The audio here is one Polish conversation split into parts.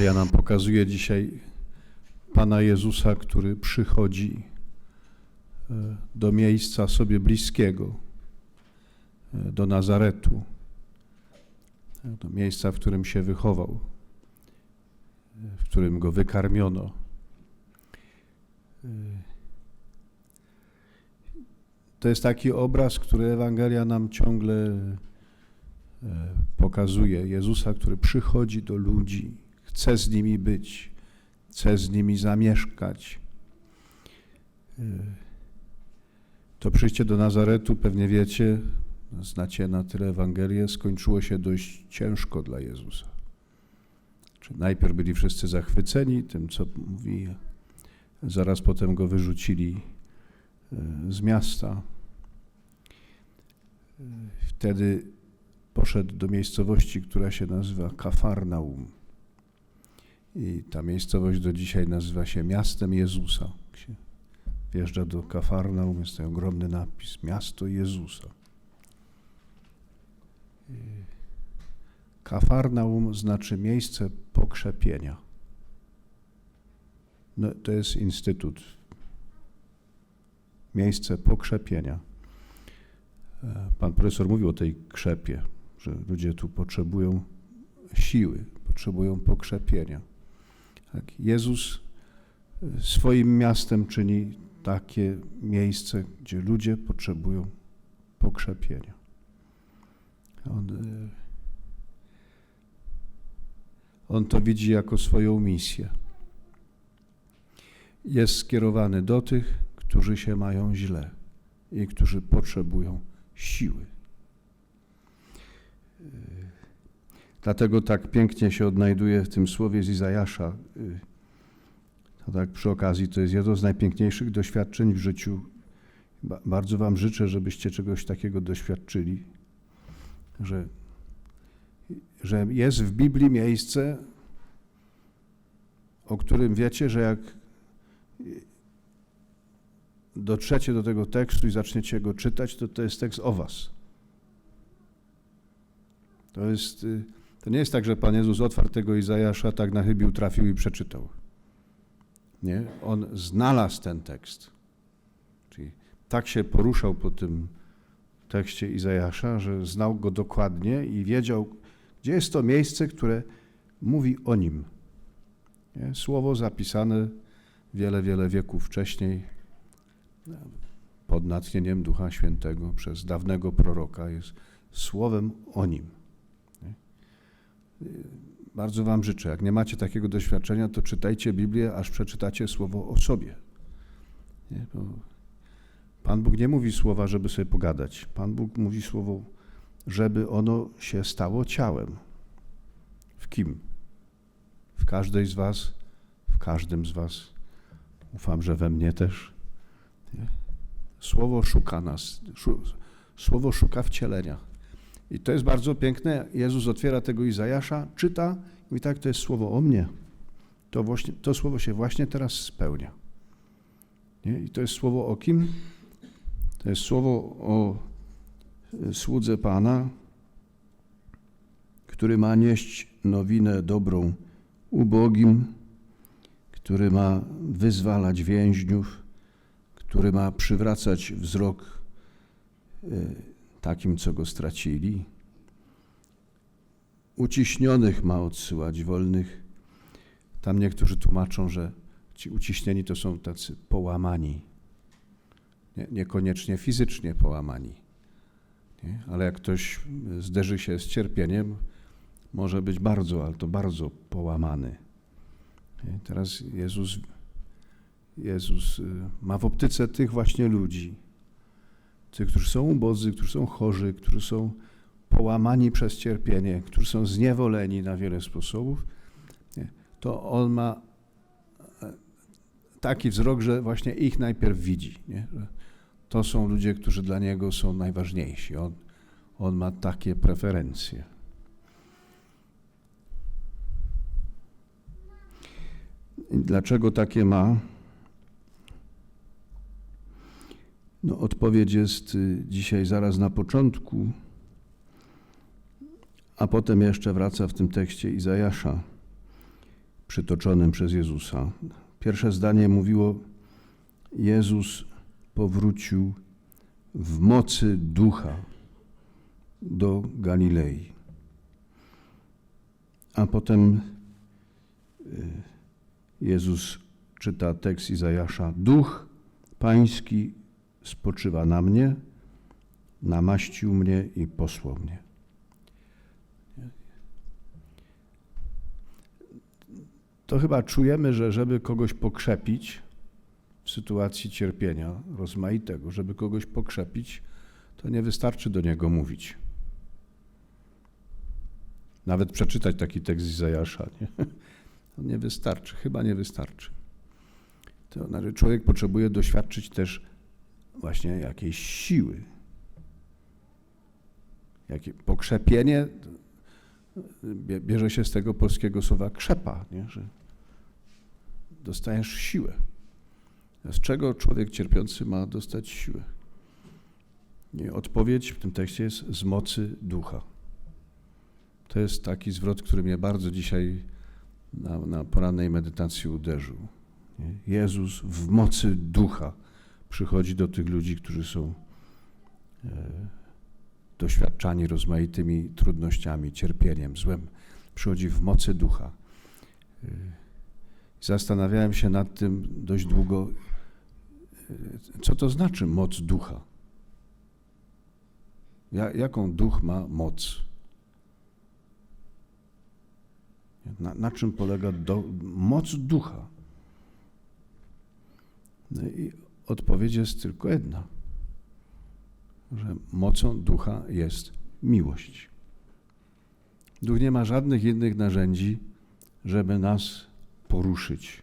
Ewangelia nam pokazuje dzisiaj Pana Jezusa, który przychodzi e, do miejsca sobie bliskiego, e, do Nazaretu, e, do miejsca, w którym się wychował, w którym go wykarmiono. To jest taki obraz, który Ewangelia nam ciągle pokazuje. Jezusa, który przychodzi do ludzi, chce z nimi być, chce z nimi zamieszkać. To przyjście do Nazaretu, pewnie wiecie, znacie na tyle Ewangelię, skończyło się dość ciężko dla Jezusa. Czy najpierw byli wszyscy zachwyceni tym, co mówi, zaraz potem go wyrzucili e, z miasta. E, wtedy poszedł do miejscowości, która się nazywa Kafarnaum. I ta miejscowość do dzisiaj nazywa się miastem Jezusa. Się wjeżdża do Kafarnaum, jest ten ogromny napis Miasto Jezusa. Kafarnaum znaczy miejsce pokrzepienia. No, to jest instytut. Miejsce pokrzepienia. E, pan profesor mówił o tej krzepie, że ludzie tu potrzebują siły, potrzebują pokrzepienia. Tak, Jezus e, swoim miastem czyni takie miejsce, gdzie ludzie potrzebują pokrzepienia. On, e, on to widzi jako swoją misję. Jest skierowany do tych, którzy się mają źle i którzy potrzebują siły. Dlatego tak pięknie się odnajduje w tym słowie z Izajasza. Y, to tak przy okazji, to jest jedno z najpiękniejszych doświadczeń w życiu. Bardzo Wam życzę, żebyście czegoś takiego doświadczyli, że, że jest w Biblii miejsce, o którym wiecie, że jak dotrzecie do tego tekstu i zaczniecie go czytać, to to jest tekst o Was. To jest y, to nie jest tak, że Pan Jezus otwarł tego Izajasza, tak na chybił, trafił i przeczytał. Nie? On znalazł ten tekst. Czyli tak się poruszał po tym tekście Izajasza, że znał go dokładnie i wiedział, gdzie jest to miejsce, które mówi o nim. Nie? Słowo zapisane wiele, wiele wieków wcześniej pod natchnieniem Ducha Świętego przez dawnego proroka jest słowem o nim. Bardzo Wam życzę. Jak nie macie takiego doświadczenia, to czytajcie Biblię, aż przeczytacie słowo o sobie. Pan Bóg nie mówi słowa, żeby sobie pogadać. Pan Bóg mówi słowo, żeby ono się stało ciałem. W kim? W każdej z Was, w każdym z Was. Ufam, że we mnie też. Nie? Słowo szuka nas. Słowo szuka wcielenia. I to jest bardzo piękne. Jezus otwiera tego Izajasza, czyta i tak, to jest słowo o mnie. To, właśnie, to słowo się właśnie teraz spełnia. Nie? I to jest słowo o kim? To jest słowo o e, słudze Pana, który ma nieść nowinę dobrą ubogim, który ma wyzwalać więźniów, który ma przywracać wzrok e, takim, co go stracili. Uciśnionych ma odsyłać wolnych. Tam niektórzy tłumaczą, że ci uciśnieni to są tacy połamani. Nie, niekoniecznie fizycznie połamani. Nie? Ale jak ktoś zderzy się z cierpieniem, może być bardzo, ale to bardzo połamany. Nie? Teraz Jezus, Jezus y, ma w optyce tych właśnie ludzi tych, którzy są ubodzy, którzy są chorzy, którzy są połamani przez cierpienie, którzy są zniewoleni na wiele sposobów, to on ma e, taki wzrok, że właśnie ich najpierw widzi. Nie? To są ludzie, którzy dla niego są najważniejsi. On, on ma takie preferencje. Dlaczego takie ma? No, odpowiedź jest y, dzisiaj zaraz na początku, a potem jeszcze wraca w tym tekście Izajasza. przytoczonym przez Jezusa. Pierwsze zdanie mówiło: Jezus powrócił w mocy ducha do Galilei. A potem y, Jezus czyta tekst Izajasza: Duch Pański spoczywa na mnie, namaścił mnie i posłał mnie. To chyba czujemy, że żeby kogoś pokrzepić w sytuacji cierpienia rozmaitego, żeby kogoś pokrzepić, to nie wystarczy do niego mówić. Nawet przeczytać taki tekst Izajasza. Nie? To nie wystarczy, chyba nie wystarczy. To znaczy człowiek potrzebuje doświadczyć też właśnie jakiejś siły. Jakie pokrzepienie bierze się z tego polskiego słowa krzepa, nie? że dostajesz siłę. Z czego człowiek cierpiący ma dostać siłę? Odpowiedź w tym tekście jest z mocy ducha. To jest taki zwrot, który mnie bardzo dzisiaj na, na porannej medytacji uderzył. Jezus w mocy ducha przychodzi do tych ludzi, którzy są e, doświadczani rozmaitymi trudnościami, cierpieniem, złem. Przychodzi w mocy ducha. E, zastanawiałem się nad tym dość długo, e, co to znaczy moc ducha. Ja, jaką duch ma moc? Na, na czym polega do, moc ducha? No i odpowiedź jest tylko jedna, że mocą ducha jest miłość. Duch nie ma żadnych innych narzędzi, żeby nas poruszyć,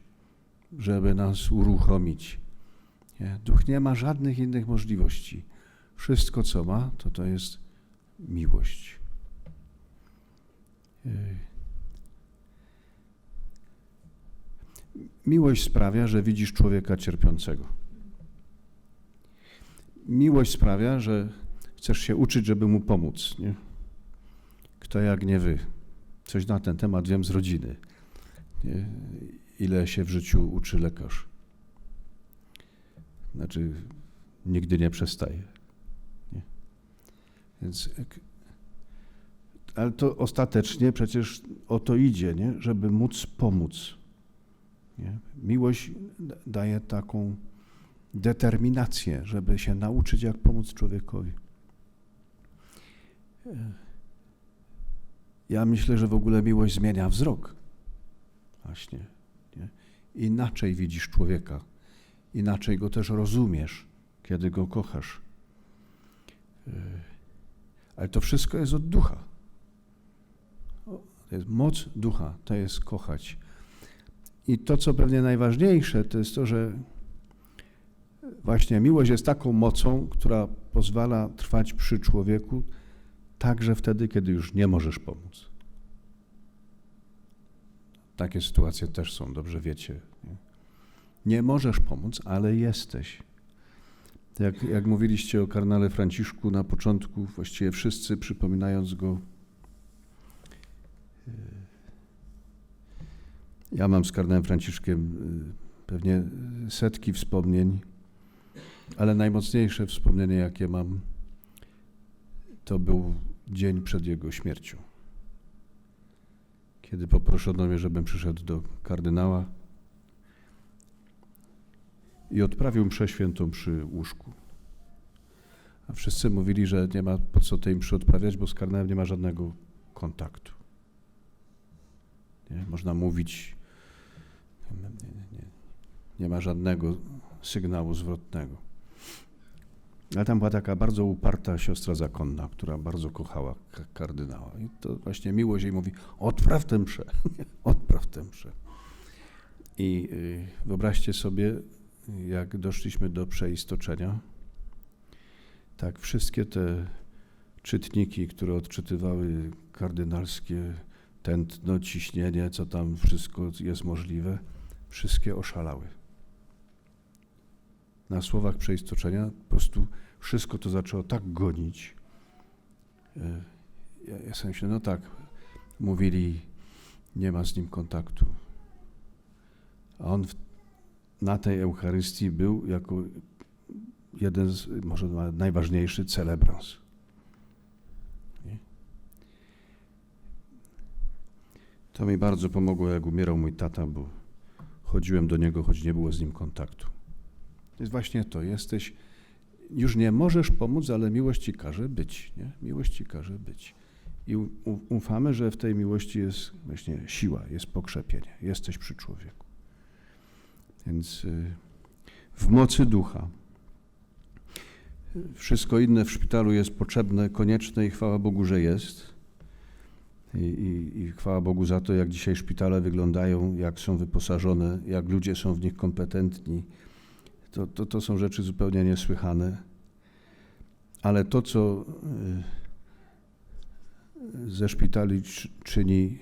żeby nas uruchomić. Nie? Duch nie ma żadnych innych możliwości. Wszystko, co ma, to to jest miłość. Miłość sprawia, że widzisz człowieka cierpiącego. Miłość sprawia, że chcesz się uczyć, żeby mu pomóc. Nie? Kto jak nie wy. Coś na ten temat wiem z rodziny. Nie? Ile się w życiu uczy lekarz. Znaczy, nigdy nie przestaje. Nie? Więc, ale to ostatecznie przecież o to idzie, nie? żeby móc pomóc. Nie? Miłość daje taką determinację, żeby się nauczyć, jak pomóc człowiekowi. Ja myślę, że w ogóle miłość zmienia wzrok. Właśnie. Nie? Inaczej widzisz człowieka, inaczej go też rozumiesz, kiedy go kochasz. Ale to wszystko jest od ducha. To jest moc ducha, to jest kochać. I to, co pewnie najważniejsze, to jest to, że właśnie miłość jest taką mocą, która pozwala trwać przy człowieku, także wtedy, kiedy już nie możesz pomóc. Takie sytuacje też są, dobrze wiecie. Nie, nie możesz pomóc, ale jesteś. Jak, jak mówiliście o karnale Franciszku na początku, właściwie wszyscy przypominając go, Ja mam z kardynałem Franciszkiem y, pewnie setki wspomnień, ale najmocniejsze wspomnienie, jakie mam, to był dzień przed jego śmiercią. Kiedy poproszono mnie, żebym przyszedł do kardynała i odprawił mszę świętą przy łóżku. A wszyscy mówili, że nie ma po co tej mszy odprawiać, bo z kardynałem nie ma żadnego kontaktu. Nie? Można mówić nie, nie, nie ma żadnego sygnału zwrotnego. Ale tam była taka bardzo uparta siostra zakonna, która bardzo kochała kardynała. I to właśnie miłość jej mówi, odpraw tę mszę, odpraw tę mszę. I y, wyobraźcie sobie, jak doszliśmy do przeistoczenia, tak wszystkie te czytniki, które odczytywały kardynalskie tętno, ciśnienie, co tam wszystko jest możliwe, wszystkie oszalały. Na słowach przeistoczenia po prostu wszystko to zaczęło tak gonić. E, ja, ja sobie myślę, no tak, mówili, nie ma z nim kontaktu. A on w, na tej Eucharystii był jako jeden z, może najważniejszy celebrans. Nie? To mi bardzo pomogło, jak umierał mój tata, bo chodziłem do niego, choć nie było z nim kontaktu. To jest właśnie to, jesteś, już nie możesz pomóc, ale miłość ci każe być, nie? Miłość ci każe być. I ufamy, że w tej miłości jest właśnie siła, jest pokrzepienie, jesteś przy człowieku. Więc y, w mocy ducha. Wszystko inne w szpitalu jest potrzebne, konieczne i chwała Bogu, że jest. I, i, I chwała Bogu za to, jak dzisiaj szpitale wyglądają, jak są wyposażone, jak ludzie są w nich kompetentni. To, to, to są rzeczy zupełnie niesłychane. Ale to, co y, ze szpitali czy- czyni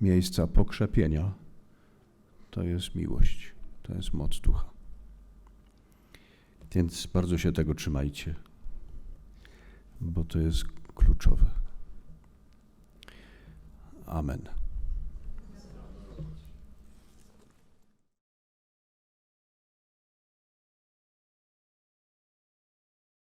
miejsca pokrzepienia, to jest miłość, to jest moc ducha. Więc bardzo się tego trzymajcie, bo to jest kluczowe. Amen.